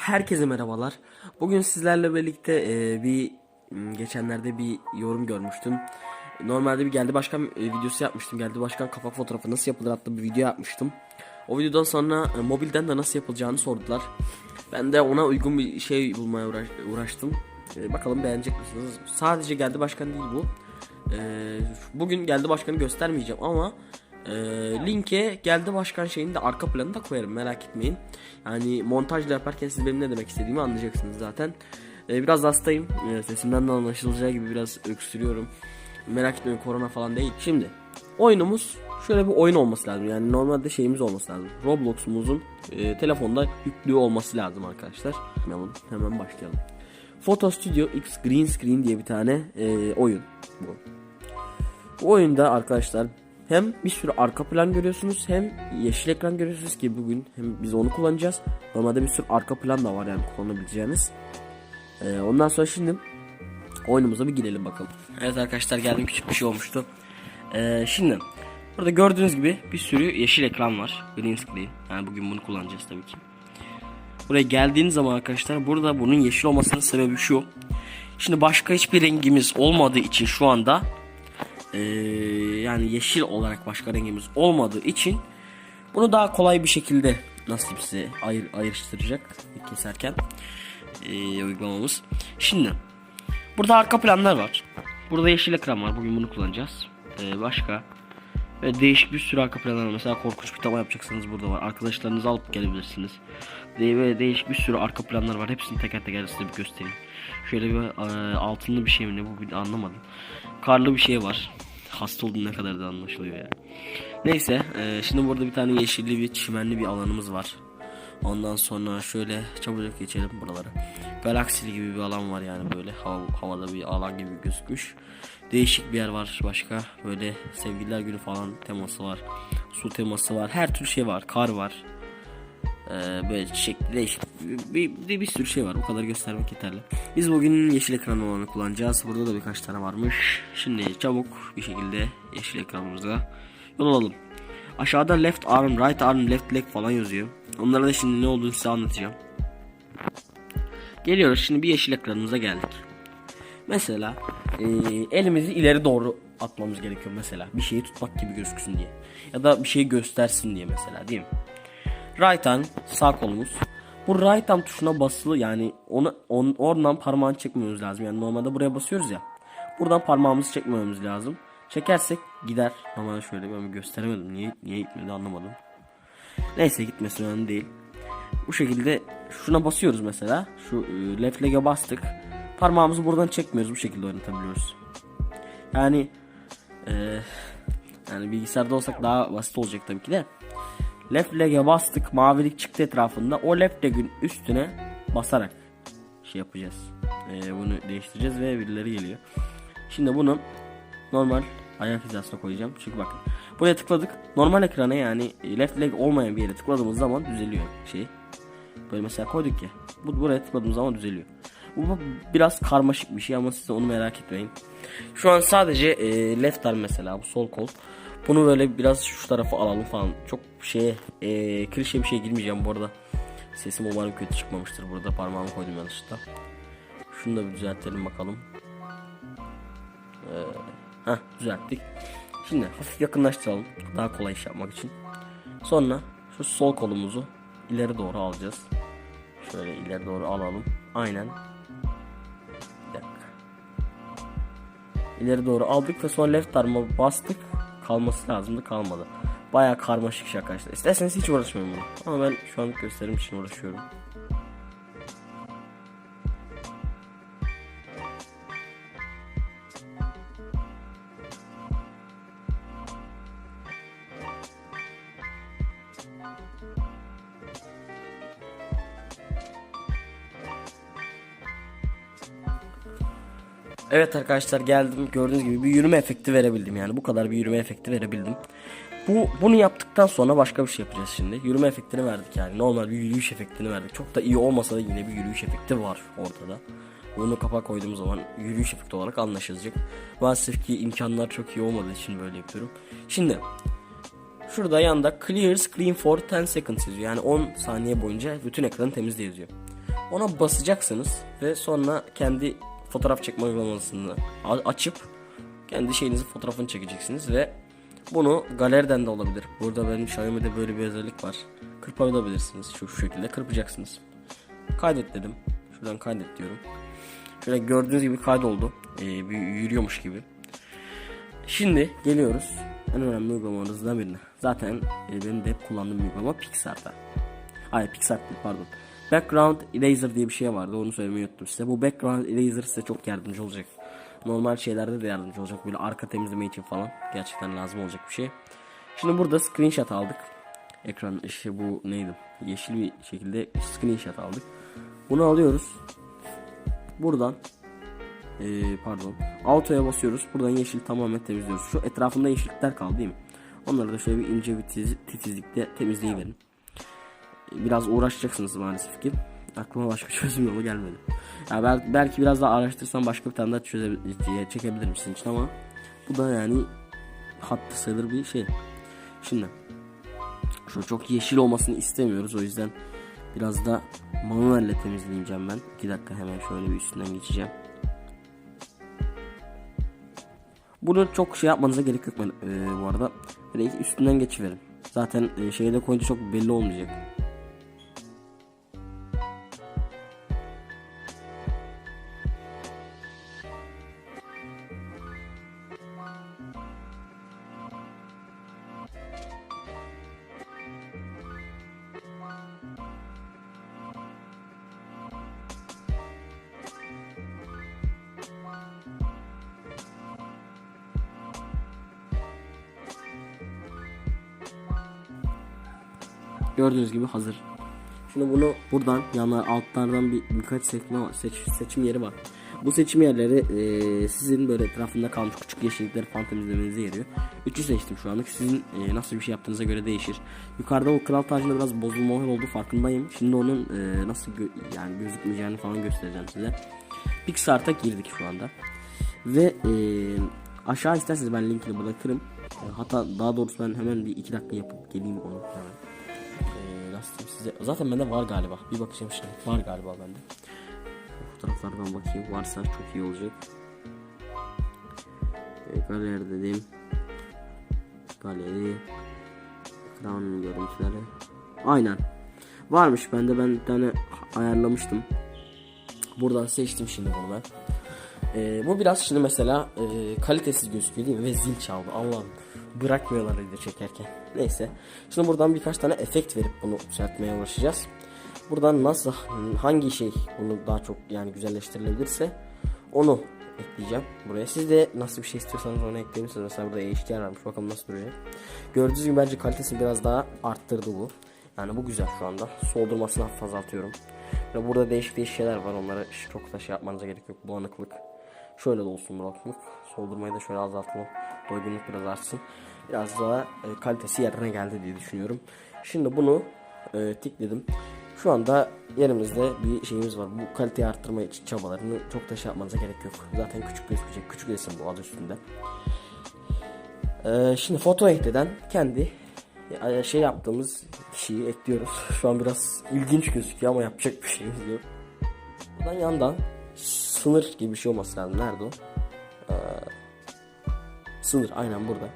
Herkese merhabalar. Bugün sizlerle birlikte e, bir geçenlerde bir yorum görmüştüm. Normalde bir geldi başkan e, videosu yapmıştım. Geldi başkan kapak fotoğrafı nasıl yapılır adlı bir video yapmıştım. O videodan sonra e, mobilden de nasıl yapılacağını sordular. Ben de ona uygun bir şey bulmaya uğraş- uğraştım. E, bakalım beğenecek misiniz? Sadece geldi başkan değil bu. E, bugün geldi başkanı göstermeyeceğim ama e, linke geldi başkan şeyini de arka planı da koyarım merak etmeyin. Yani montajla yaparken siz benim ne demek istediğimi anlayacaksınız zaten. E, biraz hastayım. E, sesimden de anlaşılacağı gibi biraz öksürüyorum. Merak etmeyin korona falan değil. Şimdi oyunumuz şöyle bir oyun olması lazım. Yani normalde şeyimiz olması lazım. Roblox'umuzun e, telefonda yüklü olması lazım arkadaşlar. Hemen, hemen başlayalım. Photo Studio X Green Screen diye bir tane e, oyun bu. Bu oyunda arkadaşlar hem bir sürü arka plan görüyorsunuz hem yeşil ekran görüyorsunuz ki bugün hem biz onu kullanacağız. Normalde bir sürü arka plan da var yani kullanabileceğiniz. Ee, ondan sonra şimdi oyunumuza bir girelim bakalım. Evet arkadaşlar geldim küçük bir şey olmuştu. Ee, şimdi burada gördüğünüz gibi bir sürü yeşil ekran var. Green screen. Yani bugün bunu kullanacağız tabii ki. Buraya geldiğiniz zaman arkadaşlar burada bunun yeşil olmasının sebebi şu. Şimdi başka hiçbir rengimiz olmadığı için şu anda ee, yani yeşil olarak başka rengimiz olmadığı için bunu daha kolay bir şekilde nasıl size ayır, ayrıştıracak keserken ee, uygulamamız. Şimdi burada arka planlar var. Burada yeşil ekran var. Bugün bunu kullanacağız. Ee, başka ve değişik bir sürü arka planlar var. Mesela korkunç bir tava yapacaksanız burada var. Arkadaşlarınızı alıp gelebilirsiniz. Ve değişik bir sürü arka planlar var. Hepsini teker teker size bir göstereyim. Şöyle bir e, altınlı bir şey mi ne bu bir anlamadım. Karlı bir şey var. Hasta olduğum ne kadar da anlaşılıyor ya. Neyse e, şimdi burada bir tane yeşilli bir çimenli bir alanımız var. Ondan sonra şöyle çabucak geçelim buraları. Galaksili gibi bir alan var yani böyle hav- havada bir alan gibi gözükmüş. Değişik bir yer var başka. Böyle sevgililer günü falan teması var. Su teması var. Her türlü şey var. Kar var. Ee, böyle çiçekli değişik bir, bir, bir sürü şey var. Bu kadar göstermek yeterli. Biz bugün yeşil ekran olanı kullanacağız. Burada da birkaç tane varmış. Şimdi çabuk bir şekilde yeşil ekranımıza yol alalım. Aşağıda left arm, right arm, left leg falan yazıyor. Onlara da şimdi ne olduğunu size anlatacağım. Geliyoruz şimdi bir yeşil ekranımıza geldik. Mesela e, elimizi ileri doğru atmamız gerekiyor mesela. Bir şeyi tutmak gibi gözüksün diye. Ya da bir şeyi göstersin diye mesela değil mi? Right arm sağ kolumuz. Bu right arm tuşuna basılı yani onu on, oradan parmağını çekmemiz lazım. Yani normalde buraya basıyoruz ya. Buradan parmağımızı çekmememiz lazım. Çekersek gider. Normalde şöyle ben gösteremedim. Niye niye gitmedi anlamadım. Neyse gitmesin önemli değil. Bu şekilde şuna basıyoruz mesela. Şu e, left leg'e bastık. Parmağımızı buradan çekmiyoruz. Bu şekilde oynatabiliyoruz. Yani e, yani bilgisayarda olsak daha basit olacak tabii ki de. Left leg'e bastık. Mavilik çıktı etrafında. O left leg'in üstüne basarak şey yapacağız. E, bunu değiştireceğiz ve birileri geliyor. Şimdi bunu normal ayak hizasına koyacağım. Çünkü bakın buraya tıkladık. Normal ekrana yani left leg olmayan bir yere tıkladığımız zaman düzeliyor şey. Böyle mesela koyduk ya. Bu buraya tıkladığımız zaman düzeliyor. Bu biraz karmaşık bir şey ama siz onu merak etmeyin. Şu an sadece e, left arm mesela bu sol kol. Bunu böyle biraz şu tarafa alalım falan. Çok şeye e, klişe bir şey girmeyeceğim bu arada. Sesim umarım kötü çıkmamıştır. Burada parmağımı koydum yanlışlıkla. Şunu da bir düzeltelim bakalım. Heh düzelttik. Şimdi hafif yakınlaştıralım. Daha kolay iş yapmak için. Sonra şu sol kolumuzu ileri doğru alacağız. Şöyle ileri doğru alalım. Aynen. Bir dakika. İleri doğru aldık ve sonra left arm'a bastık. Kalması lazımdı kalmadı. Baya karmaşık şey arkadaşlar. İsterseniz hiç uğraşmayın bunu. Ama ben şu an gösterim için uğraşıyorum. Evet arkadaşlar geldim gördüğünüz gibi bir yürüme efekti verebildim yani bu kadar bir yürüme efekti verebildim. Bu bunu yaptıktan sonra başka bir şey yapacağız şimdi. Yürüme efektini verdik yani normal bir yürüyüş efektini verdik. Çok da iyi olmasa da yine bir yürüyüş efekti var ortada. Bunu kapak koyduğum zaman yürüyüş efekti olarak anlaşılacak. Maalesef ki imkanlar çok iyi olmadığı için böyle yapıyorum. Şimdi şurada yanda clear screen for 10 seconds yazıyor. Yani 10 saniye boyunca bütün ekranı temizle yazıyor. Ona basacaksınız ve sonra kendi fotoğraf çekme uygulamasını açıp kendi şeyinizi fotoğrafını çekeceksiniz ve bunu galeriden de olabilir. Burada benim Xiaomi'de böyle bir özellik var. Kırpabilirsiniz şu, şu şekilde kırpacaksınız. Kaydet dedim. Şuradan kaydet diyorum. Şöyle gördüğünüz gibi kaydoldu. Ee, bir yürüyormuş gibi. Şimdi geliyoruz en önemli uygulamalarımızdan birine. Zaten e, benim de hep kullandığım uygulama Pixar'da. Hayır Pixar pardon. Background Eraser diye bir şey vardı onu söylemeyi unuttum size. Bu Background Eraser size çok yardımcı olacak. Normal şeylerde de yardımcı olacak. Böyle arka temizleme için falan gerçekten lazım olacak bir şey. Şimdi burada screenshot aldık. Ekran işte bu neydi? Yeşil bir şekilde screenshot aldık. Bunu alıyoruz. Buradan ee, pardon. Auto'ya basıyoruz. Buradan yeşil tamamen temizliyoruz. Şu etrafında yeşillikler kaldı değil mi? Onları da şöyle bir ince bir tiz, titizlikte temizleyiverin. Biraz uğraşacaksınız maalesef ki. Aklıma başka çözüm yolu gelmedi. Ya bel- belki biraz daha araştırsam başka bir tane daha çöze çekebilirim sizin için ama bu da yani hattı sayılır bir şey. Şimdi şu çok yeşil olmasını istemiyoruz o yüzden biraz da manuelle temizleyeceğim ben. 2 dakika hemen şöyle bir üstünden geçeceğim. Bunu çok şey yapmanıza gerek yok ben, bu arada. Üstünden geçiverin. Zaten e, şeyde koyunca çok belli olmayacak. Gördüğünüz gibi hazır. Şimdi bunu buradan yana altlardan bir birkaç seçme var- seç, seçim yeri var. Bu seçim yerleri e, sizin böyle etrafında kalmış küçük yeşillikleri falan temizlemenize yarıyor. Üçü seçtim şu anlık. Sizin e, nasıl bir şey yaptığınıza göre değişir. Yukarıda o kral tacında biraz bozulma oldu farkındayım. Şimdi onun e, nasıl gö- yani gözükmeyeceğini falan göstereceğim size. Pixart'a girdik şu anda. Ve e, aşağı isterseniz ben linkini bırakırım. E, hatta daha doğrusu ben hemen bir iki dakika yapıp geleyim onu. hemen. Ee, nasıl diyeyim size? Zaten bende var galiba. Bir bakacağım şimdi. Var galiba bende. Fotoğraflardan bakayım. Varsa çok iyi olacak. Ee, galeri dedim. Galeri. Ekran görüntüleri. Aynen. Varmış bende. Ben bir tane ayarlamıştım. Buradan seçtim şimdi bunu ben. Ee, bu biraz şimdi mesela e, kalitesiz gözüküyor değil mi? Ve zil çaldı. Allah'ım bırakmıyorlar video çekerken. Neyse. Şimdi buradan birkaç tane efekt verip bunu düzeltmeye uğraşacağız. Buradan nasıl hangi şey bunu daha çok yani güzelleştirilebilirse onu ekleyeceğim buraya. Siz de nasıl bir şey istiyorsanız onu ekleyebilirsiniz. Mesela burada HDR varmış. Bakalım nasıl duracak. Gördüğünüz gibi bence kalitesini biraz daha arttırdı bu. Yani bu güzel şu anda. Soğudurmasını hafif azaltıyorum. Ve burada değişik değişik şeyler var. Onlara çok da şey yapmanıza gerek yok. Bulanıklık. Şöyle de olsun bulanıklık. Soğudurmayı da şöyle azaltalım. Doygunluk biraz artsın. Biraz daha e, kalitesi yerine geldi diye düşünüyorum. Şimdi bunu e, tikledim. Şu anda yerimizde bir şeyimiz var. Bu kaliteyi arttırma için çabalarını çok da şey yapmanıza gerek yok. Zaten küçük gözükecek. Küçük resim bu adı üstünde. Ee, şimdi foto ekleden kendi e, şey yaptığımız kişiyi ekliyoruz. Şu an biraz ilginç gözüküyor ama yapacak bir şeyimiz yok. Buradan yandan sınır gibi bir şey olması lazım. Nerede o? Ee, sınır aynen burada.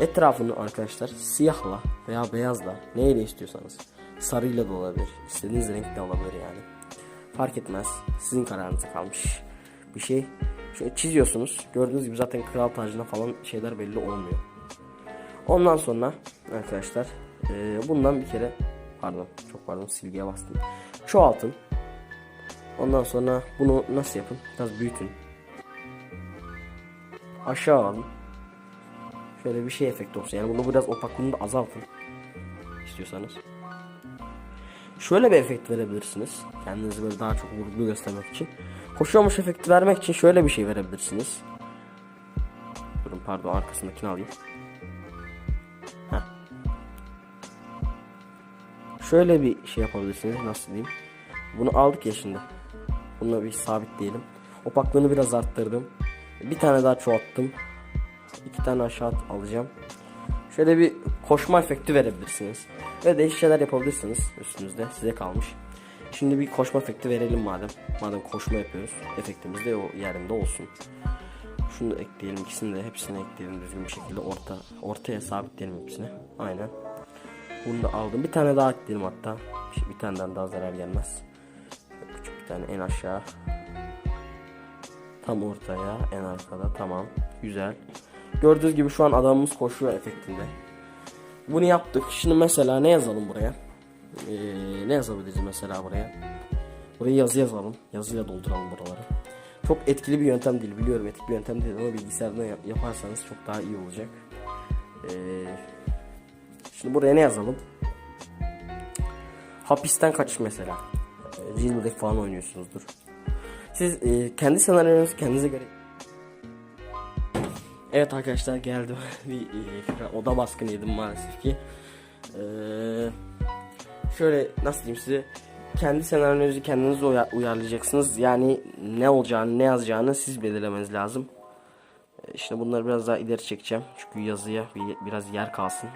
Etrafını arkadaşlar siyahla veya beyazla neyle istiyorsanız sarıyla da olabilir. istediğiniz renkle olabilir yani. Fark etmez. Sizin kararınıza kalmış bir şey. Şöyle çiziyorsunuz. Gördüğünüz gibi zaten kral tacına falan şeyler belli olmuyor. Ondan sonra arkadaşlar e, bundan bir kere pardon çok pardon silgiye bastım. Çoğaltın. Ondan sonra bunu nasıl yapın? Biraz büyütün. Aşağı alın. Şöyle bir şey efekt olsun. Yani bunu biraz opaklığını da azaltın. istiyorsanız. Şöyle bir efekt verebilirsiniz. Kendinizi böyle daha çok vurgulu göstermek için. Koşuyormuş efekti vermek için şöyle bir şey verebilirsiniz. Durun pardon arkasındakini alayım. Heh. Şöyle bir şey yapabilirsiniz. Nasıl diyeyim? Bunu aldık ya şimdi. Bunu bir sabitleyelim. Opaklığını biraz arttırdım. Bir tane daha çoğalttım. İki tane aşağı alacağım. Şöyle bir koşma efekti verebilirsiniz. Ve değişik şeyler yapabilirsiniz üstünüzde. Size kalmış. Şimdi bir koşma efekti verelim madem. Madem koşma yapıyoruz. Efektimiz de o yerinde olsun. Şunu da ekleyelim ikisini de hepsini ekleyelim düzgün bir şekilde orta ortaya sabitleyelim hepsini. Aynen. Bunu da aldım. Bir tane daha ekleyelim hatta. Bir, bir taneden daha zarar gelmez. Küçük bir tane en aşağı. Tam ortaya en arkada tamam. Güzel. Gördüğünüz gibi şu an adamımız koşuyor efektinde. Bunu yaptık. Şimdi mesela ne yazalım buraya? Ee, ne yazabiliriz mesela buraya? Buraya yazı yazalım. Yazıyla dolduralım buraları. Çok etkili bir yöntem değil biliyorum etkili bir yöntem değil ama bilgisayarda yap- yaparsanız çok daha iyi olacak. Ee, şimdi buraya ne yazalım? Hapisten kaçış mesela. Ee, Jailbreak falan oynuyorsunuzdur. Siz e, kendi senaryonuzu kendinize göre Evet arkadaşlar geldim. bir oda baskını yedim maalesef ki. Ee, şöyle nasıl diyeyim size kendi senaryonuzu kendiniz uya- uyarlayacaksınız. Yani ne olacağını ne yazacağını siz belirlemeniz lazım. Ee, İşte bunları biraz daha ileri çekeceğim. Çünkü yazıya bir, biraz yer kalsın.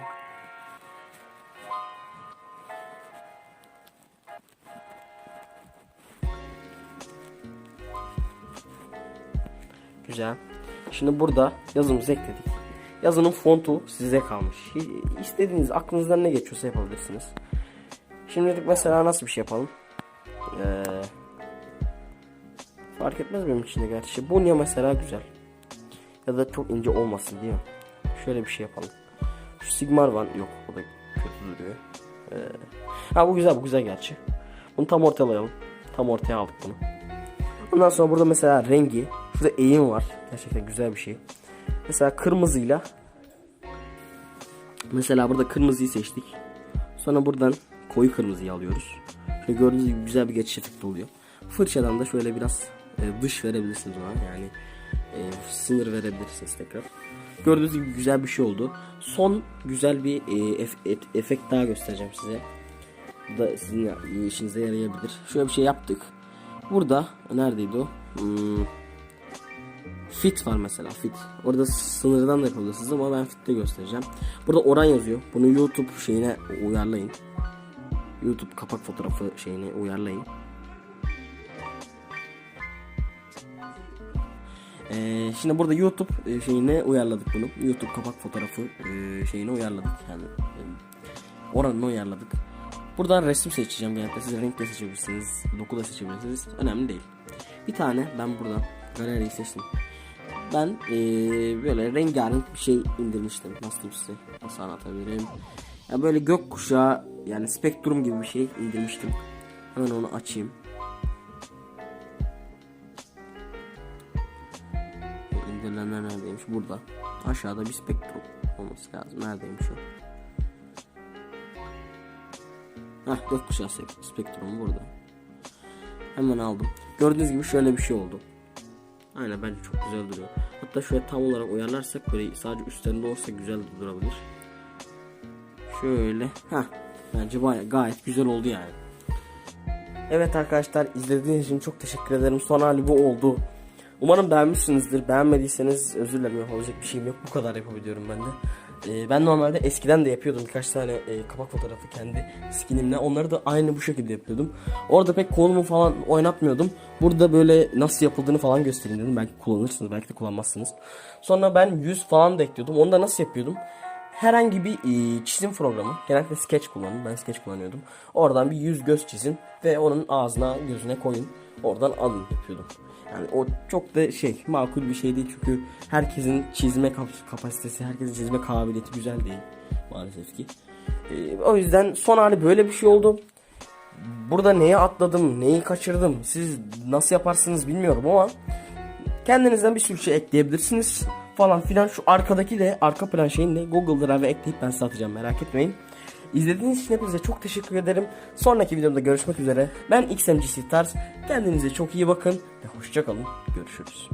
Güzel. Şimdi burada yazımızı ekledik. Yazının fontu size kalmış. İstediğiniz aklınızdan ne geçiyorsa yapabilirsiniz. Şimdilik mesela nasıl bir şey yapalım? Ee, fark etmez benim için de gerçi. Bu niye mesela güzel. Ya da çok ince olmasın değil mi? Şöyle bir şey yapalım. Şu Sigmar var. Yok o da kötü duruyor. Ee, ha bu güzel bu güzel gerçi. Bunu tam ortalayalım. Tam ortaya aldık bunu. Ondan sonra burada mesela rengi. Şurada eğim var. Gerçekten güzel bir şey. Mesela kırmızıyla Mesela burada kırmızıyı seçtik. Sonra buradan koyu kırmızıyı alıyoruz. Şöyle gördüğünüz gibi güzel bir geçiş efekti oluyor. Fırçadan da şöyle biraz e, dış verebilirsiniz ona. Yani e, sınır verebilirsiniz tekrar. Gördüğünüz gibi güzel bir şey oldu. Son güzel bir e, ef- et- efekt daha göstereceğim size. Bu da sizin işinize yarayabilir. Şöyle bir şey yaptık. Burada neredeydi o? Hmm, Fit var mesela fit. Orada sınırdan da yapabilirsiniz ama ben fitte göstereceğim. Burada oran yazıyor. Bunu YouTube şeyine uyarlayın. YouTube kapak fotoğrafı şeyine uyarlayın. Ee, şimdi burada YouTube e, şeyine uyarladık bunu. YouTube kapak fotoğrafı e, şeyine uyarladık yani. e, oranını uyarladık. Buradan resim seçeceğim genellikle. Siz renk de seçebilirsiniz. Doku da seçebilirsiniz. Önemli değil. Bir tane ben buradan galeriyi seçtim. Ben eee, böyle rengarenk bir şey indirmiştim. Nasıl diyeyim size? Nasıl anlatabilirim? Ya böyle gökkuşağı yani spektrum gibi bir şey indirmiştim. Hemen onu açayım. Bu İndirilenler neredeymiş? Burada. Aşağıda bir spektrum olması lazım. Neredeymiş o? Heh gökkuşağı spe- spektrumu burada. Hemen aldım. Gördüğünüz gibi şöyle bir şey oldu. Aynen bence çok güzel duruyor. Hatta şöyle tam olarak uyarlarsak böyle sadece üstlerinde olsa güzel durabilir. Şöyle. ha Bence baya gayet güzel oldu yani. Evet arkadaşlar izlediğiniz için çok teşekkür ederim. Son hali bu oldu. Umarım beğenmişsinizdir. Beğenmediyseniz özür dilerim yapabilecek bir şeyim yok. Bu kadar yapabiliyorum ben de. Ee, ben normalde eskiden de yapıyordum birkaç tane e, kapak fotoğrafı kendi skinimle. Onları da aynı bu şekilde yapıyordum. Orada pek kolumu falan oynatmıyordum. Burada böyle nasıl yapıldığını falan göstereyim dedim. Belki kullanırsınız, belki de kullanmazsınız. Sonra ben yüz falan da ekliyordum. Onu da nasıl yapıyordum? Herhangi bir e, çizim programı, genellikle Sketch kullanın. Ben Sketch kullanıyordum. Oradan bir yüz göz çizin ve onun ağzına, gözüne koyun. Oradan alın yapıyordum. Yani o çok da şey makul bir şey değil çünkü herkesin çizme kap- kapasitesi, herkesin çizme kabiliyeti güzel değil maalesef ki. Ee, o yüzden son hali böyle bir şey oldu. Burada neyi atladım, neyi kaçırdım, siz nasıl yaparsınız bilmiyorum ama kendinizden bir sürü şey ekleyebilirsiniz falan filan. Şu arkadaki de arka plan şeyini de Google Drive'a ekleyip ben size atacağım merak etmeyin. İzlediğiniz için hepinize çok teşekkür ederim. Sonraki videomda görüşmek üzere. Ben XMG Stars. Kendinize çok iyi bakın ve hoşçakalın. Görüşürüz.